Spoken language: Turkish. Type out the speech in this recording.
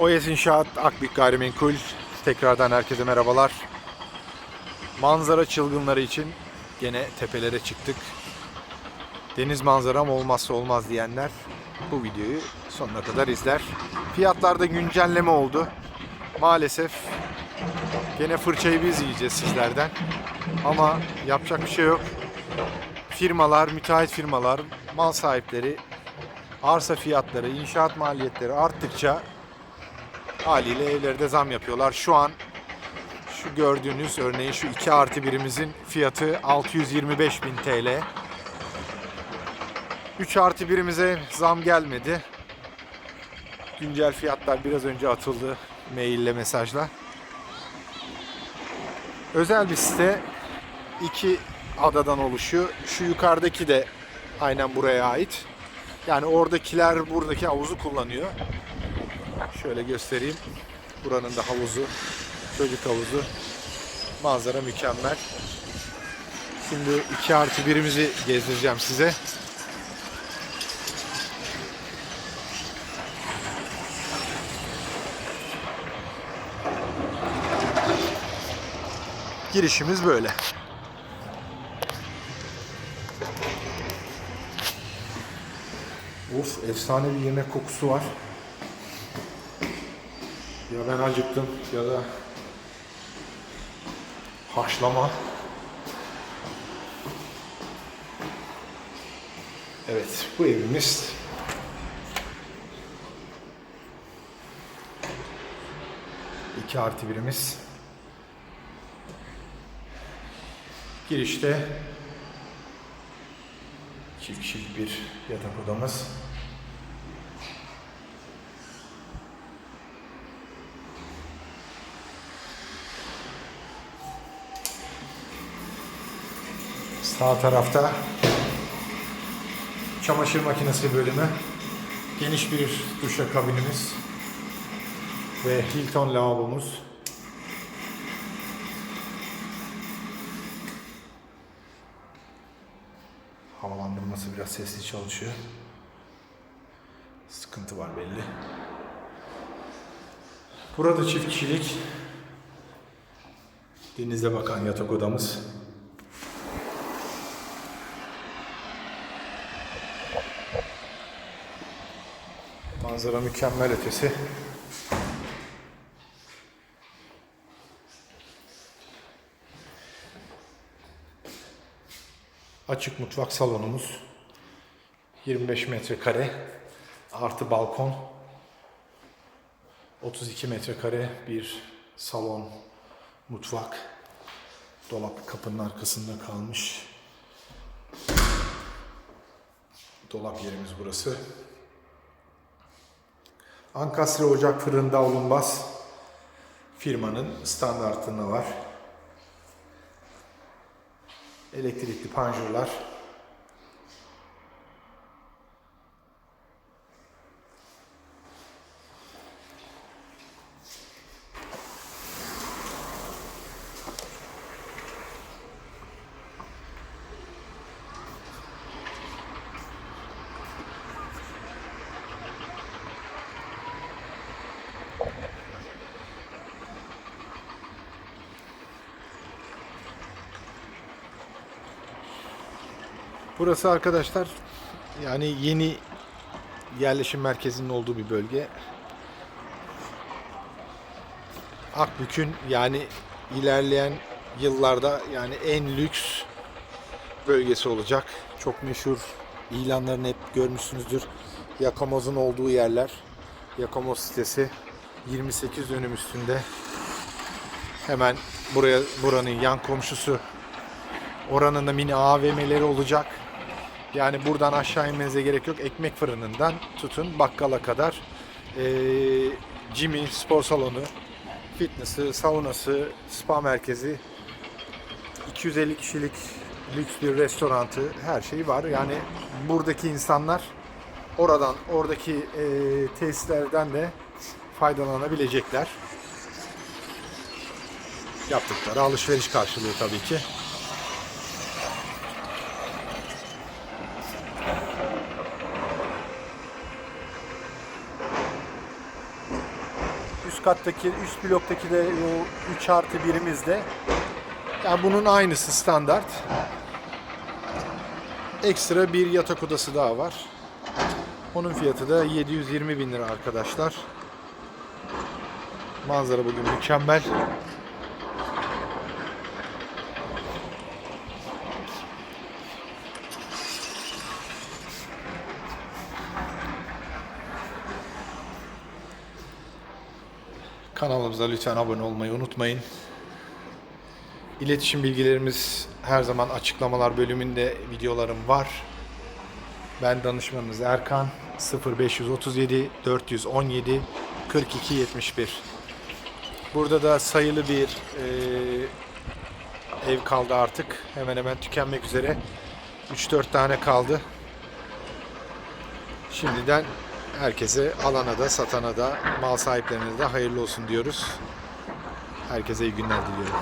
OES İnşaat Akbük Gayrimenkul tekrardan herkese merhabalar. Manzara çılgınları için gene tepelere çıktık. Deniz manzaram olmazsa olmaz diyenler bu videoyu sonuna kadar izler. Fiyatlarda güncelleme oldu. Maalesef gene fırçayı biz yiyeceğiz sizlerden. Ama yapacak bir şey yok. Firmalar, müteahhit firmalar, mal sahipleri arsa fiyatları, inşaat maliyetleri arttıkça haliyle evlerde zam yapıyorlar. Şu an şu gördüğünüz örneğin şu 2 artı birimizin fiyatı 625 bin TL. 3 artı birimize zam gelmedi. Güncel fiyatlar biraz önce atıldı maille mesajla. Özel bir site iki adadan oluşuyor. Şu yukarıdaki de aynen buraya ait. Yani oradakiler buradaki havuzu kullanıyor. Şöyle göstereyim. Buranın da havuzu, çocuk havuzu. Manzara mükemmel. Şimdi 2 artı birimizi gezdireceğim size. Girişimiz böyle. Of efsane bir yemek kokusu var. Ya ben acıktım ya da haşlama. Evet bu evimiz iki artı birimiz. Girişte çift kişilik bir yatak odamız. Sağ tarafta çamaşır makinesi bölümü, geniş bir duşakabinimiz ve Hilton lavabomuz. Havalandırması biraz sesli çalışıyor. Sıkıntı var belli. Burada çift kişilik denize bakan yatak odamız. Manzara mükemmel ötesi. Açık mutfak salonumuz. 25 metrekare artı balkon. 32 metrekare bir salon, mutfak. Dolap kapının arkasında kalmış. Dolap yerimiz burası. Ankastre ocak fırın davlumbaz firmanın standartında var. Elektrikli panjurlar. Burası arkadaşlar yani yeni yerleşim merkezinin olduğu bir bölge. Akbük'ün yani ilerleyen yıllarda yani en lüks bölgesi olacak. Çok meşhur ilanlarını hep görmüşsünüzdür. Yakamoz'un olduğu yerler. Yakamoz sitesi 28 dönüm üstünde. Hemen buraya buranın yan komşusu Oranın da mini AVM'leri olacak. Yani buradan aşağı inmenize gerek yok. Ekmek fırınından tutun bakkala kadar. Ee, Jimmy spor salonu, fitness'ı, saunası, spa merkezi, 250 kişilik lüks bir restorantı, her şeyi var. Yani buradaki insanlar oradan, oradaki e, tesislerden de faydalanabilecekler. Yaptıkları alışveriş karşılığı tabii ki. Üst kattaki, üst bloktaki de o 3 artı birimizde. Yani bunun aynısı standart. Ekstra bir yatak odası daha var. Onun fiyatı da 720 bin lira arkadaşlar. Manzara bugün mükemmel. Kanalımıza lütfen abone olmayı unutmayın. İletişim bilgilerimiz her zaman açıklamalar bölümünde videolarım var. Ben danışmanınız Erkan 0537 417 42 71. Burada da sayılı bir eee, ev kaldı artık. Hemen hemen tükenmek üzere. 3-4 tane kaldı. Şimdiden herkese alana da satana da mal sahiplerine de hayırlı olsun diyoruz. Herkese iyi günler diliyorum.